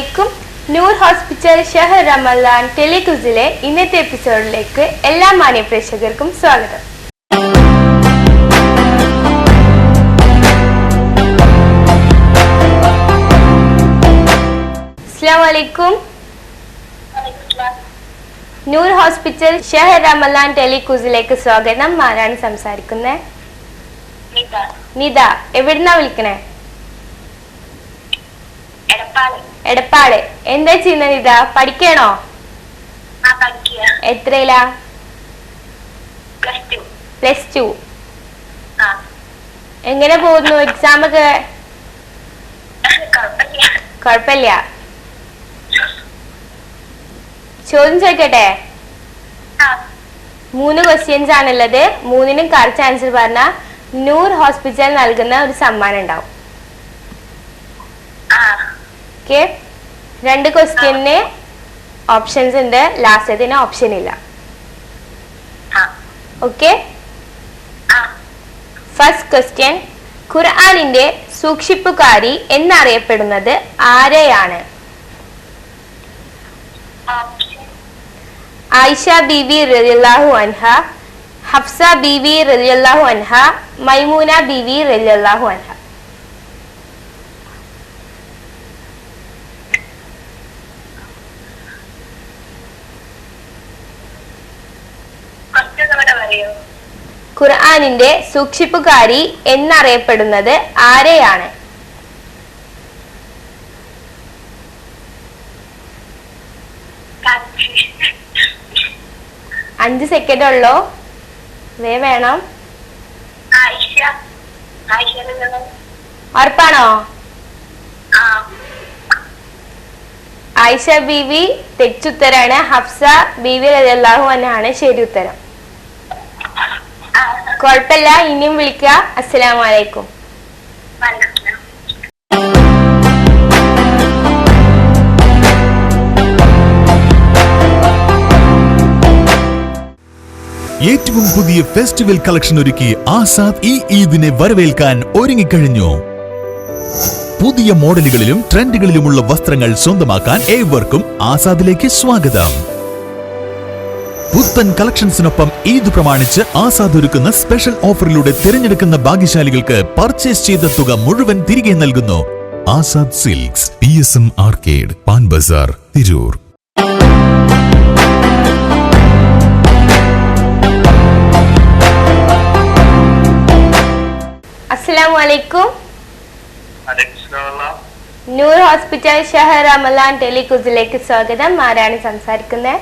അലൈക്കും നൂർ ഹോസ്പിറ്റൽ ഷെഹർ റമലാൻ ടെലിക്യൂസിലെ ഇന്നത്തെ എപ്പിസോഡിലേക്ക് എല്ലാ മാന്യ പ്രേക്ഷകർക്കും സ്വാഗതം. അസ്സാം വലൈക്കും നൂർ ഹോസ്പിറ്റൽ ഷെഹർ റമലാൻ ടെലിക്യൂസിലേക്ക് സ്വാഗതം. ആരാണ് സംസാരിക്കുന്നത് നിത. എവിടുന്നാ വിളിക്കണേ? എടപ്പാട് എന്താ ചെയ്യുന്ന നിത? പഠിക്കണോ എത്രയിലാ? Plus two. എങ്ങനെ പോകുന്നു? എക്സാം ഒക്കെ കൊഴപ്പില്ല ചോദ്യം ചോദിക്കട്ടെ? മൂന്ന് ക്വസ്റ്റ്യൻസ് ആണുള്ളത്. മൂന്നിനും കറക്റ്റ് ആൻസർ പറഞ്ഞ നൂർ ഹോസ്പിറ്റൽ നൽകുന്ന ഒരു സമ്മാനം ഉണ്ടാവും. ഓക്കെ. രണ്ട് ക്വസ്റ്റ്യന് ഓപ്ഷൻസ് ഉണ്ട്. ലാസ്റ്റത്തിന് ഓപ്ഷൻ ഇല്ല. ഓക്കെ. ഫസ്റ്റ് ക്വസ്റ്റ്യൻ ഖുർആാനിന്റെ സൂക്ഷിപ്പുകാരി എന്നറിയപ്പെടുന്നത് ആരെയാണ്? ആയിഷ ബീവി റളിയല്ലാഹു അൻഹ ഹഫ്സ ബീവി റളിയല്ലാഹു അൻഹ മൈമൂന ബീവി റളിയല്ലാഹു അൻഹ. ഖുർആാനിന്റെ സൂക്ഷിപ്പുകാരി എന്നറിയപ്പെടുന്നത് ആരെയാണ്? അഞ്ച് സെക്കൻഡ് ഉള്ളോ. വേ വേണം. ഉറപ്പാണോ? ആയിഷ ബീവി തെറ്റുത്തരാണ്. ഹഫ്സ ബീവി റളിയല്ലാഹു അൻഹാണ് ശരി ഉത്തരം കുഴപ്പമില്ല. ഇനിയും വിളിക്കുക അസ്സലാമലൈക്കും. ഏറ്റവും പുതിയ ഫെസ്റ്റിവൽ കളക്ഷൻ ഒരുക്കി ആസാദ് ഈ ഈദിനെ വരവേൽക്കാൻ ഒരുങ്ങിക്കഴിഞ്ഞു. പുതിയ മോഡലുകളിലും ട്രെൻഡുകളിലുമുള്ള വസ്ത്രങ്ങൾ സ്വന്തമാക്കാൻ ഏവർക്കും ആസാദിലേക്ക് സ്വാഗതം. പുത്തൻ കളക്ഷൻസിനൊപ്പം ഈദ് പ്രമാണിച്ച് ആസാദ് ഒരുക്കുന്ന സ്പെഷ്യൽ ഓഫറിലൂടെ തിരഞ്ഞെടുക്കുന്ന ഭാഗ്യശാലികൾക്ക് പർച്ചേസ് ചെയ്ത തുക മുഴുവൻ തിരികെ നൽകുന്നു. Azad silks P S M arcade Pan Bazar Tirur. അസ്സലാമു അലൈക്കും അലക്സുള്ള നൂർ ഹോസ്പിറ്റൽ ഷഹർ റമലാൻ ടെലികുസിലേക്ക് സ്വാഗതം. ആരാണ് സംസാരിക്കുന്നത്?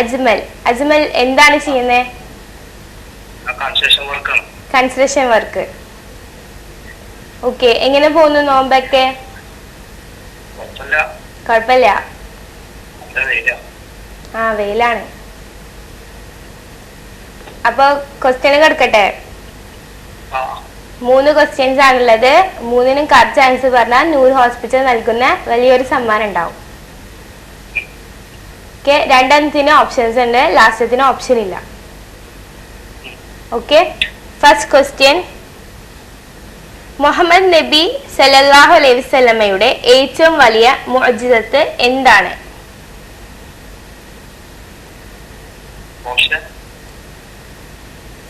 അജ്മൽ. അജ്മൽ. എന്താണ് ചെയ്യുന്നത് കൺസ്ട്രക്ഷൻ വർക്ക് ഓക്കെ എങ്ങനെ പോകുന്നു നോമ്പൊക്കെ? കുഴപ്പമില്ല. ആ വെയിലാണ്. അപ്പൊ ക്വസ്റ്റ്യൻ കിടക്കട്ടെ മൂന്ന് ക്വസ്റ്റ്യൻസ് ആണുള്ളത്. മൂന്നിനും കറക്റ്റ് ആൻസർ പറഞ്ഞാൽ നൂറ് ഹോസ്പിറ്റൽ നൽകുന്ന വലിയൊരു സമ്മാനം ഉണ്ടാവും. ഓക്കെ രണ്ടാമത്തിന് ഓപ്ഷൻസ് ഉണ്ട്. ലാസ്റ്റത്തിന് ഓപ്ഷൻ ഇല്ല. ഓക്കെ ഫസ്റ്റ് ക്വസ്റ്റ്യൻ മുഹമ്മദ് നബി സലല്ലാഹു അലൈഹി വസല്ലമയുടെ ഏറ്റവും വലിയ മുഅ്ജിസത്ത് എന്താണ്?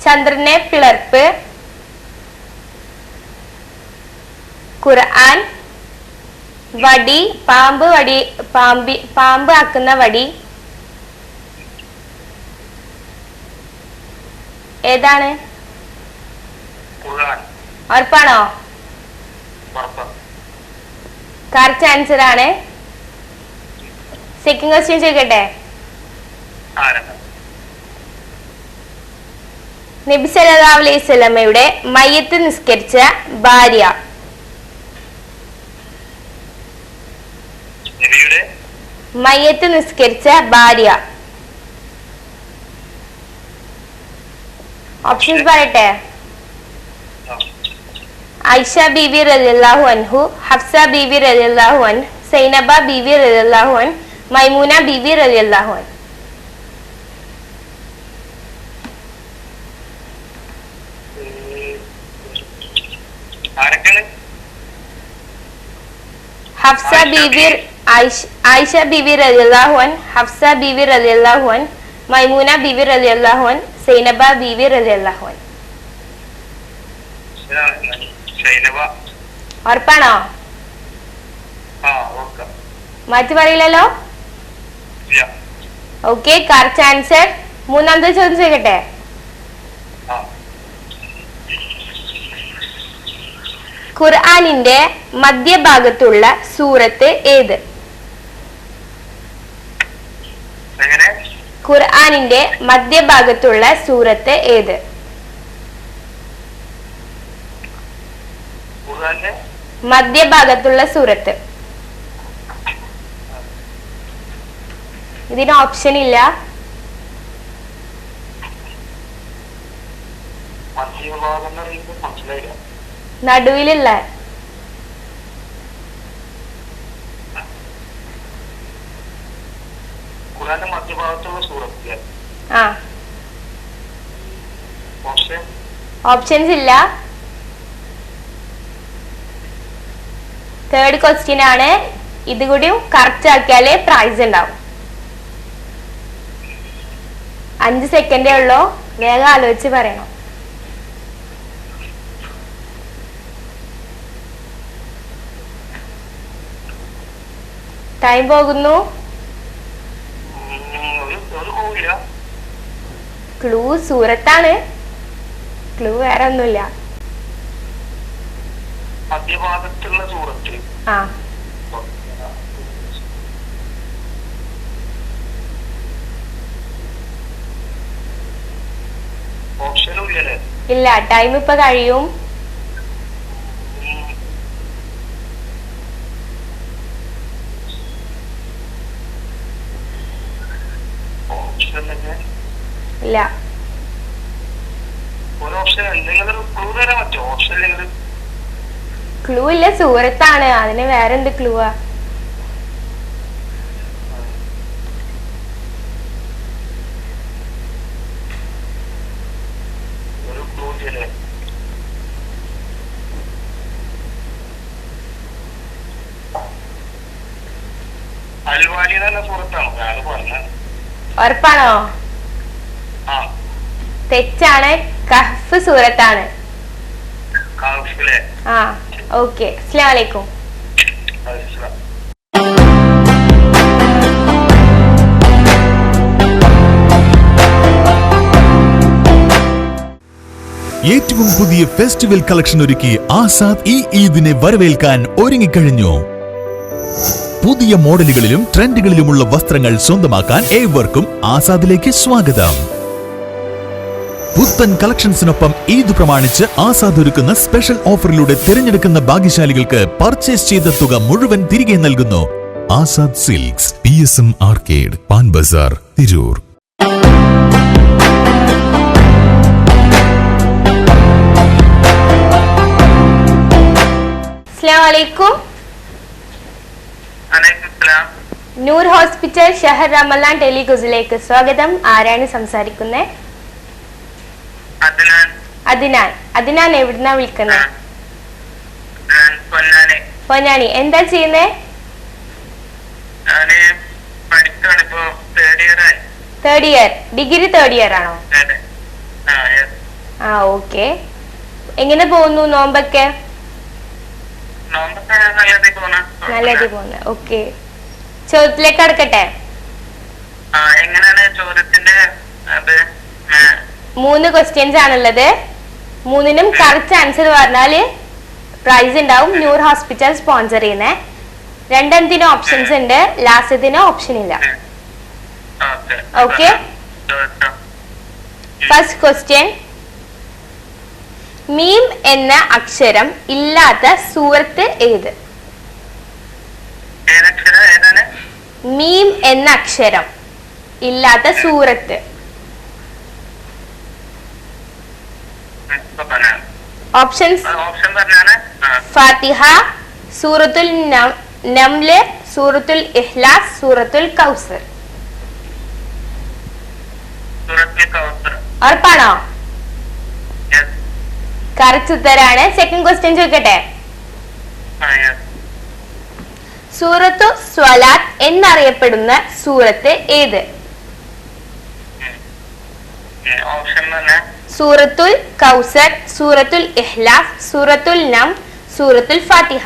ചന്ദ്രനെ പിളർപ്പ്. ഖുർആൻ. വടി പാമ്പ് വടി പാമ്പി പാമ്പ് ആക്കുന്ന വടി. ഏതാണ്? ഉറപ്പാണോ? ഉറപ്പ്. കറക്റ്റ് ആൻസർ ആണ്. സെക്കൻഡ് ക്വസ്റ്റ്യൻ ചോദിക്കട്ടെ? ആരംഭം നബി സല്ലല്ലാഹു അലൈഹി സ്വലമയുടെ മയ്യത്ത് നിസ്കരിച്ച ഭാര്യ. മയ്യത്ത് നിസ്കരിച്ച ഭാര്യ. ഓപ്ഷൻസ് പറയട്ടെ ആ, ഐഷ ബീവി റളിയല്ലാഹു അൻഹു ഹഫ്സ ബീവി റളിയല്ലാഹു അൻ സൈനബ ബീവി റളിയല്ലാഹു അൻ മൈമൂന ബീവി റളിയല്ലാഹു അൻ ഉം. ആരൊക്കെയാണ് ഹഫ്സ ആയിഷ ബീവി ബീവി. ആയിഷ- ആയിഷ ബീവി റളിയല്ലാഹു അൻ ഹഫ്സ ബീവി റളിയല്ലാഹു അൻ മൈമൂന ബീവി റളിയല്ലാഹു അൻ സൈനബ ബി റളിയല്ലാഹു റലിയല്ലാഹുൻ ഉറപ്പാണോ? മാറ്റി പറയില്ലല്ലോ? ഓക്കെ കറക്റ്റ് ആൻസർ മൂന്നാമത്തെ ചോദ്യം ചെയ്യട്ടെ ഖുർആനിന്റെ മധ്യഭാഗത്തുള്ള സൂറത്ത് ഏത് എങ്ങനെ ഖുർആനിന്റെ മധ്യഭാഗത്തുള്ള സൂറത്ത് ഏത്? മധ്യഭാഗത്തുള്ള സൂറത്ത്. ഇതിന് ഓപ്ഷൻ ഇല്ല. നടുവിലുള്ള ഖുർആന്റെ മധ്യഭാഗത്തുള്ള സൂറത്തില്ല ആ പക്ഷേ ഓപ്ഷൻസ് ഇല്ല. തേർഡ് ക്വസ്റ്റ്യൻ ആണ്. ഇത് കൂടിയും കറക്റ്റ് ആക്കിയാലേ പ്രൈസ് ഉണ്ടാവും. അഞ്ച് സെക്കൻഡേ ഉള്ളൂ. വേഗം ആലോചിച്ച് പറയണം. ടൈം പോകുന്നു. ക്ലൂ സൂറത്താണ്. ക്ലൂ വേറെ ഒന്നുമില്ല. മധ്യഭാഗത്തുള്ള സൂറത്ത് ആ. ഓപ്ഷനും ഇല്ലല്ലേ? ഇല്ല ടൈം ഇപ്പൊ കഴിയും. ഇല്ല. ഒരു ഓപ്ഷൻ എന്തെങ്കിലും ഒരു ക്ലൂ തരാൻ പറ്റുമോ? ഓപ്ഷൻ ഇല്ലെങ്കിൽ. ക്ലൂ ഇല്ല സൂരത്താണ് അതിന് വേറെ എന്ത് ക്ലൂ ആ. ഉറപ്പാണോ തെറ്റാണ്. കഹഫ് സൂറത്താണ്. ആ ഓക്കെ. അസ്സലാമു അലൈക്കും മനസ്സിലായി ഏറ്റവും പുതിയ ഫെസ്റ്റിവൽ കളക്ഷൻ ഒരുക്കി ആസാദ് ഈ ഈദിനെ വരവേൽക്കാൻ ഒരുങ്ങിക്കഴിഞ്ഞു. പുതിയ മോഡലുകളിലും ട്രെൻഡുകളിലുമുള്ള വസ്ത്രങ്ങൾ സ്വന്തമാക്കാൻ ഏവർക്കും ആസാദിലേക്ക് സ്വാഗതം. പുത്തൻ കളക്ഷൻസിനൊപ്പം ഈദ് പ്രമാണിച്ച് ആസാദ് ഒരുക്കുന്ന സ്പെഷ്യൽ ഓഫറിലൂടെ തിരഞ്ഞെടുക്കുന്ന ഭാഗ്യശാലികൾക്ക് പർച്ചേസ് ചെയ്ത തുക മുഴുവൻ തിരികെ നൽകുന്നു. Azad silks P S M arcade Pan Bazar Tirur. അസ്സലാമു അലൈക്കും അലൈക്കുസ്സലാം നൂർ ഹോസ്പിറ്റൽ ഷഹർ റമലാൻ ടെലിഗുസിലേക്ക് സ്വാഗതം. ആരാണ് സംസാരിക്കുന്നത് അദ്നാൻ അതിനാൻ അതിനാൻ എവിടുന്നാ വിളിക്കുന്നത് പൊന്നാനി. എന്താ ചെയ്യുന്നേ? Third year degree third year ആണോ? ആ. ഓക്കെ എങ്ങനെ പോകുന്നു നോമ്പൊക്കെ? നല്ലതായിട്ട് പോകുന്നു. ഓക്കെ ചോദ്യത്തിലേക്ക് കടക്കട്ടെ ആ എങ്ങനെയാണ് ചോദ്യത്തിന്റെ മൂന്ന് ക്വസ്റ്റ്യൻസ് ആണുള്ളത്. മൂന്നിനും കറക്റ്റ് ആൻസർ പറഞ്ഞാൽ പ്രൈസ് ഉണ്ടാവും. ന്യൂർ ഹോസ്പിറ്റൽ സ്പോൺസർ ചെയ്യുന്നത് രണ്ടെണ്ണത്തിനും ഓപ്ഷൻസ് ഉണ്ട്. ലാസ്റ്റത്തിന് ഓപ്ഷൻ ഇല്ല. ഓക്കെ. ഫസ്റ്റ് ക്വസ്റ്റ്യൻ മീം എന്ന അക്ഷരം ഇല്ലാത്ത സൂറത്ത് ഏത്? മീം എന്ന അക്ഷരം ഇല്ലാത്ത സൂറത്ത് ഇപ്പൊ പറഞ്ഞാണ് ഓപ്ഷൻസ് ഫാത്തിഹ സൂറത്തുൽ നംൽ സൂറത്തുൽ ഇഹ്ലാസ് സൂറത്തുൽ കൗസർ. ഉറപ്പാണോ? കറക്റ്റ് ഉത്തരാണ് സെക്കൻഡ് ക്വസ്റ്റ്യൻ ചോദിക്കട്ടെ? സൂറത്തു സ്വലാത്ത് എന്നറിയപ്പെടുന്ന സൂറത്ത് ഏത്? ഓപ്ഷൻ സൂറത്തുൽ കൗസർ സൂറത്തുൽ ഇഹ്ലാസ് സൂറത്തുൽ നം സൂറത്തുൽ ഫാത്തിഹ.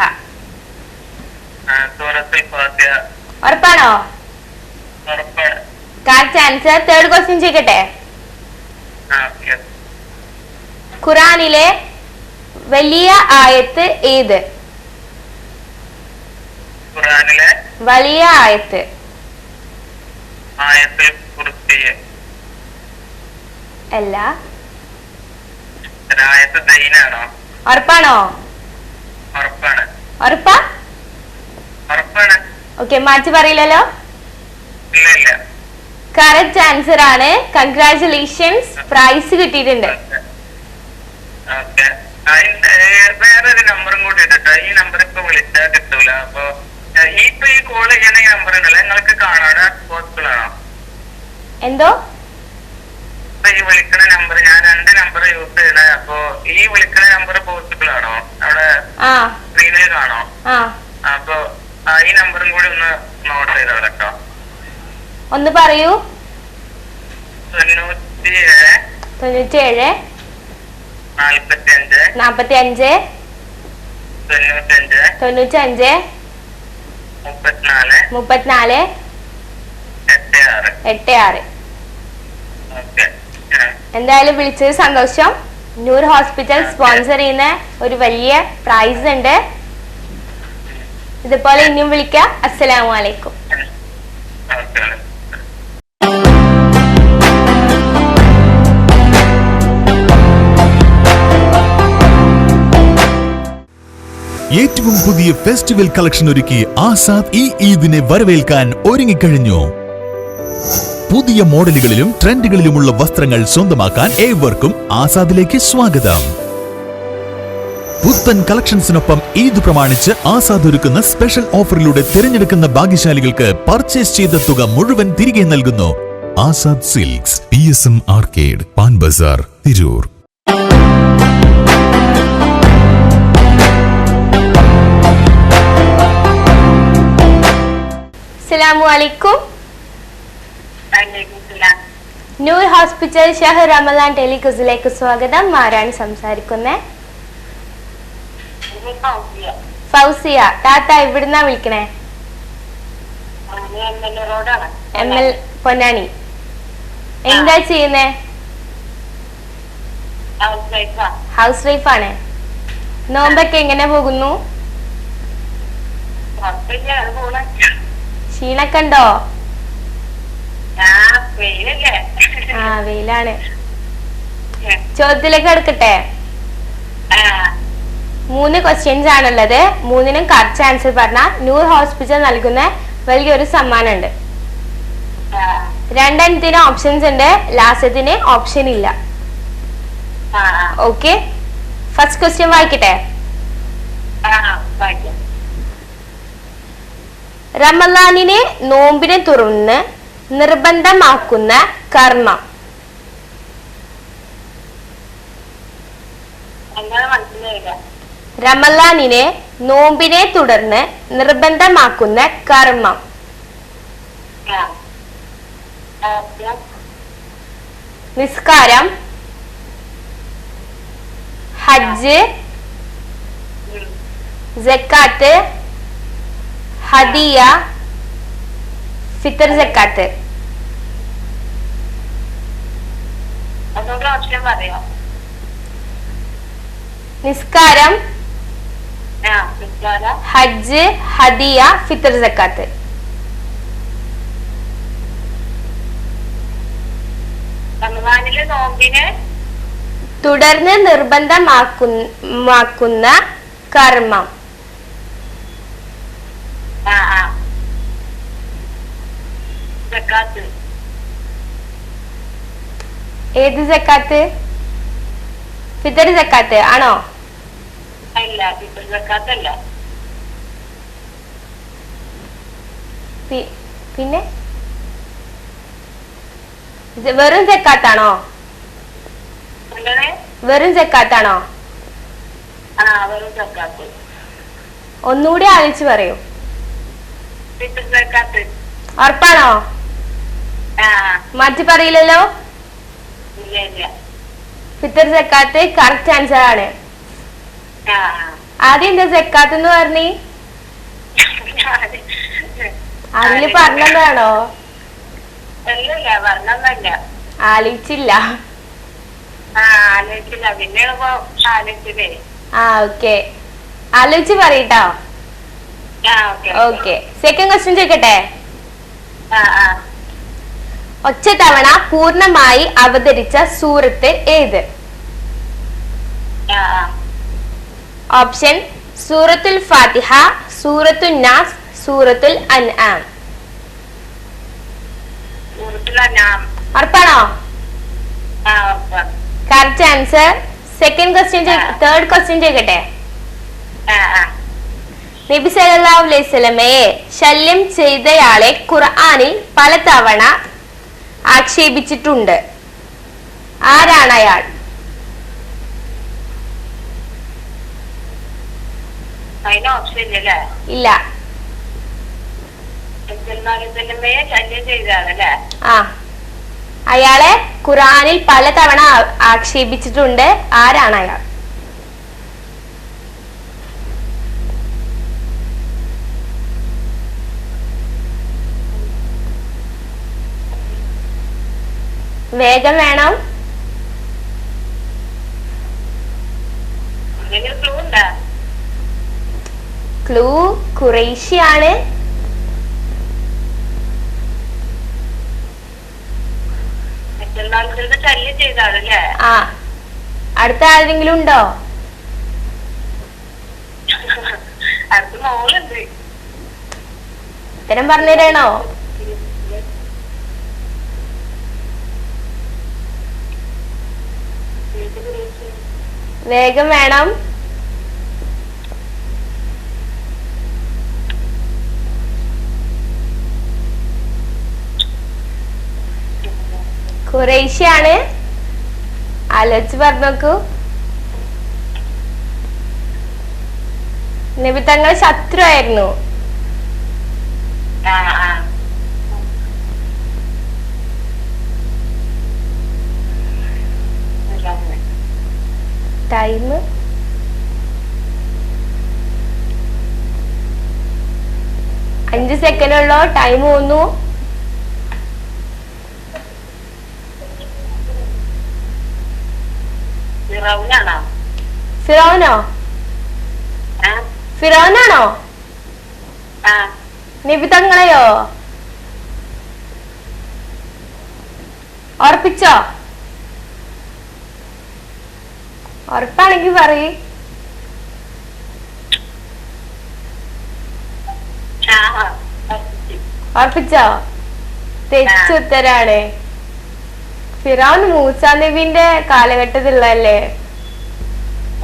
ഉറപ്പാണോ? കറക്റ്റ് ആൻസർ തേർഡ് ക്വസ്റ്റ്യൻ ചെയ്യട്ടെ ഖുറാനിലെ വലിയ ആയത്ത് ഏത്? വലിയ ആയത്ത്. അല്ല. ഉറപ്പാണോ? ഉറപ്പാണ്. ഉറപ്പാ? ഉറപ്പാണ്. ഓക്കെ മാറ്റി പറയില്ലല്ലോ? കറക്റ്റ് ആൻസർ ആണ്. കൺഗ്രാചുലേഷൻസ് പ്രൈസ് കിട്ടിയിട്ടുണ്ട്. ഓക്കെ. വേറൊരു നമ്പറും കൂടി ഇട്ടോ ഈ നമ്പർ ഇപ്പൊ വിളിച്ചാൽ കിട്ടൂല. അപ്പൊ ഈ ഇപ്പൊ ഈ കോൾ ഈ നമ്പർ ഉണ്ടല്ലോ. നിങ്ങൾക്ക് കാണാൻ പോസിബിൾ ആണോ? എന്തോ? ഇപ്പൊ ഈ വിളിക്കുന്ന നമ്പർ ഞാൻ രണ്ട് നമ്പർ യൂസ് ചെയ്യണേ. അപ്പൊ ഈ വിളിക്കുന്ന നമ്പർ പോസിബിൾ ആണോ? അവിടെ സ്ക്രീനിൽ കാണോ? അപ്പൊ ഈ നമ്പറും കൂടി ഒന്ന് നോട്ട് ചെയ്തോ കേട്ടോ ഒന്ന് പറയൂ. തൊണ്ണൂറ്റി ഏഴ് തൊണ്ണൂറ്റിയേഴ് നാൽപ്പത്തി അഞ്ച് നാൽപ്പത്തി അഞ്ച് തൊണ്ണൂറ്റഞ്ച് തൊണ്ണൂറ്റി അഞ്ച് മുപ്പത്തിനാല് മുപ്പത്തിനാല് എട്ട് ആറ് എട്ട് ആറ്. ഓക്കെ. എന്തായാലും വിളിച്ചത് സന്തോഷം. ന്യൂർ ഹോസ്പിറ്റൽ സ്പോൺസർ ചെയ്യുന്ന ഒരു വലിയ പ്രൈസ് ഉണ്ട്. ഇതുപോലെ ഇനിയും വിളിക്കാം. അസ്സലാമു അലൈക്കും. ഏറ്റവും പുതിയ ഫെസ്റ്റിവൽ കളക്ഷൻ ഒരുക്കി ആസാദ് ഈ ഈദിനെ വരവേൽക്കാൻ ഒരുങ്ങിക്കഴിഞ്ഞു. പുതിയ മോഡലുകളിലും ട്രെൻഡുകളിലുമുള്ള വസ്ത്രങ്ങൾ സ്വന്തമാക്കാൻ ഏവർക്കും ആസാദിലേക്ക് സ്വാഗതം. പുത്തൻ കളക്ഷൻസിനൊപ്പം ഈദ് പ്രമാണിച്ച് ആസാദ് ഒരുക്കുന്ന സ്പെഷ്യൽ ഓഫറിലൂടെ തിരഞ്ഞെടുക്കുന്ന ഭാഗ്യശാലികൾക്ക് പർച്ചേസ് ചെയ്ത തുക മുഴുവൻ തിരികെ നൽകുന്നു. Azad silks P S M arcade Pan Bazar Tirur. അസ്സലാമു അലൈക്കും. നൂർ ഹോസ്പിറ്റൽ ഷഹർ റമദാൻ ടെലിക്വിസിലേക്ക് സ്വാഗതം. ആരാണ് സംസാരിക്കുന്നത് ഫൗസിയ. താത്ത ഇവിടുന്നാ വിളിക്കണേ? M L Ponnani. എന്താ ചെയ്യുന്നേ? ഹൗസ് വൈഫ് ആണ്. നോമ്പൊക്കെ എങ്ങനെ പോകുന്നു? ക്ഷീണൊക്കെ ഉണ്ടോ വെയിലല്ലേ ആ വെയിലാണ് ചോദ്യത്തിലേക്ക് എടുക്കട്ടെ? മൂന്ന് ക്വസ്റ്റ്യൻസ് ആണുള്ളത്. മൂന്നിനും കറക്റ്റ് ആൻസർ പറഞ്ഞാൽ ന്യൂ ഹോസ്പിറ്റൽ നൽകുന്ന വലിയൊരു സമ്മാനം ഉണ്ട് രണ്ടെണ്ണത്തിന് ഓപ്ഷൻസ് ഉണ്ട്. ലാസ്റ്റത്തിന് ഓപ്ഷൻ ഇല്ല. ഓക്കെ ഫസ്റ്റ് ക്വസ്റ്റ്യൻ വായിക്കട്ടെ? റമലാനിനെ നോമ്പിനെ തുറന്ന് നിർബന്ധമാക്കുന്ന കർമ്മം എന്താണ് മനസ്സിലായില്ല റമലാനിനെ നോമ്പിനെ തുടർന്ന് നിർബന്ധമാക്കുന്ന കർമ്മം. നിസ്കാരം. ഹജ്ജ്. ജക്കാത്ത്. ഹദിയ. ഫിത്തർ ജക്കാത്ത്. ഓപ്ഷൻ പറയോ. നിസ്കാരം ഹജ്ജ് ഹദിയ ഫിത്തർ നോമ്പിന് തുടർന്ന് നിർബന്ധമാക്കുന്ന കർമ്മം. ഏത് ജക്കാത്ത് ഫിത്തർ സക്കാത്ത് ആണോ? അല്ല പിന്നെ? വെറും ചെക്കാത്താണോ? വെറും ചെക്കാത്താണോ? ഒന്നുകൂടി ആലോചിച്ച് പറയൂ. ഉറപ്പാണോ? മാറ്റി പറയില്ലല്ലോ? ഫിത്തർ സക്കാത്ത് കറക്റ്റ് ആൻസർ ആണ്. ആദ്യം എന്താ സെക്കാത്ത് എന്ന് പറഞ്ഞേ? അതിൽ പറഞ്ഞതാണോ ആലോചിച്ചില്ല. ആ ഓക്കെ. ആലോചിച്ച് പറയട്ടോ. Okay okay. സെക്കൻഡ് ക്വസ്റ്റ്യൻ ചോദിക്കട്ടെ? ആ ആ. ഒറ്റ തവണ പൂർണമായി അവതരിച്ച സൂറത്ത് ഏത്? ഓപ്ഷൻ സൂറത്തുൽ ഫാത്തിഹ സൂറത്തുൽ നാസ് സൂറത്തുൽ അൻആം. ഉറപ്പാണോ? Correct answer second question third question ചെയ്യട്ടെ നബി സല്ലല്ലാഹു അലൈഹി സ്വലമയെ ശല്യം ചെയ്തയാളെ ഖുർആനിൽ പലതവണ ആക്ഷേപിച്ചിട്ടുണ്ട്. ആരാണ് അയാൾ? ഇല്ല. ആ. അയാളെ ഖുറാനിൽ പലതവണ ആക്ഷേപിച്ചിട്ടുണ്ട്. ആരാണ് അയാൾ? വേഗം വേണം. ക്ലൂ കുറേശ്യാണ് ആ അടുത്ത ആരെങ്കിലും ഉണ്ടോ? ഉത്തരം പറഞ്ഞു തരണോ വേഗം വേണം. കുറേശ്യാണ് ആലോചിച്ച് പറഞ്ഞോക്കൂ. നബി തങ്ങൾ ശത്രു ആയിരുന്നു ആ ആ ടൈം അഞ്ച് സെക്കൻഡ് ഉള്ളോ ടൈം പോന്നു ഫിറോനോ? ഫിറോനാണോ? നിബിതങ്ങളെയോ നബി തങ്ങളെയോ ഉറപ്പിച്ചോ? ഉറപ്പാണെങ്കി പറയ്. ഉറപ്പിച്ചോ. തെറ്റുത്തരാണ് ഫിറോൻ മൂസ നബിന്റെ കാലഘട്ടത്തിലുള്ളതല്ലേ?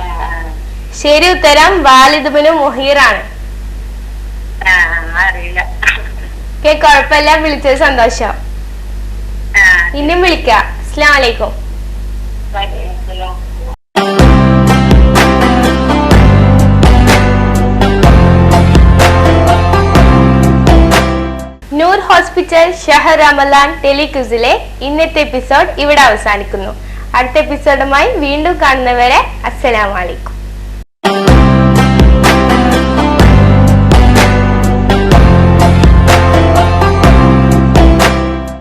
ആ ശരി ഉത്തരം വാലിദുബിന് മുഹീറാണ്. കുഴപ്പമില്ല വിളിച്ചത് സന്തോഷം. ഇന്നും വിളിക്കാം. അസ്ലാം വലൈക്കും ഹോസ്പിറ്റൽ ഷഹർ റമലാൻ ടെലിക്യൂസിലെ ഇന്നത്തെ എപ്പിസോഡ് ഇവിടെ അവസാനിക്കുന്നു. അടുത്ത എപ്പിസോഡുമായി വീണ്ടും കാണുന്നവരെ അസ്സലാമലൈക്കും